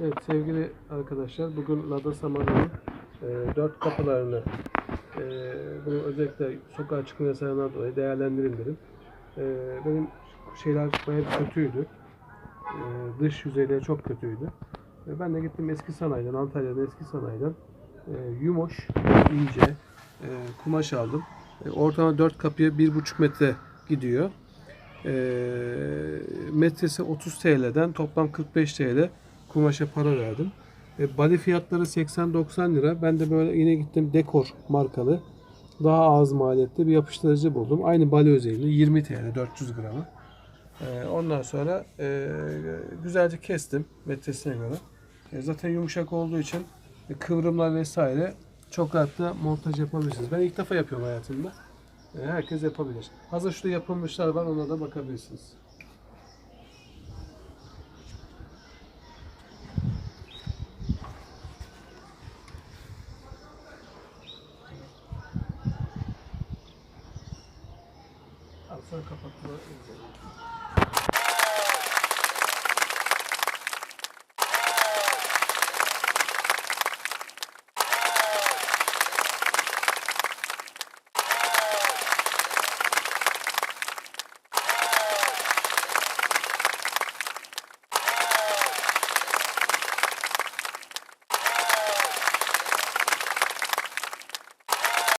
Evet sevgili arkadaşlar bugün Lada Samanı'nın e, dört kapılarını e, bunu özellikle sokağa çıkma yasağından dolayı değerlendirin dedim. E, benim şeyler bir kötüydü. E, dış yüzeyleri çok kötüydü. E, ben de gittim eski sanayiden, Antalya'da eski sanayiden e, yumoş, ince e, kumaş aldım. E, ortalama 4 kapıya 1,5 metre gidiyor. E, metresi 30 TL'den toplam 45 TL kumaşa para verdim. E, bali fiyatları 80-90 lira. Ben de böyle yine gittim Dekor markalı daha az maliyetli bir yapıştırıcı buldum. Aynı bali özelliğinde 20 TL 400 gramı. E, ondan sonra e, güzelce kestim metresine göre. E, zaten yumuşak olduğu için e, kıvrımlar vesaire çok rahatla montaj yapabilirsiniz. Ben ilk defa yapıyorum hayatımda. E, herkes yapabilir. Hazır şurada yapılmışlar var ona da bakabilirsiniz. Sonra kapatma.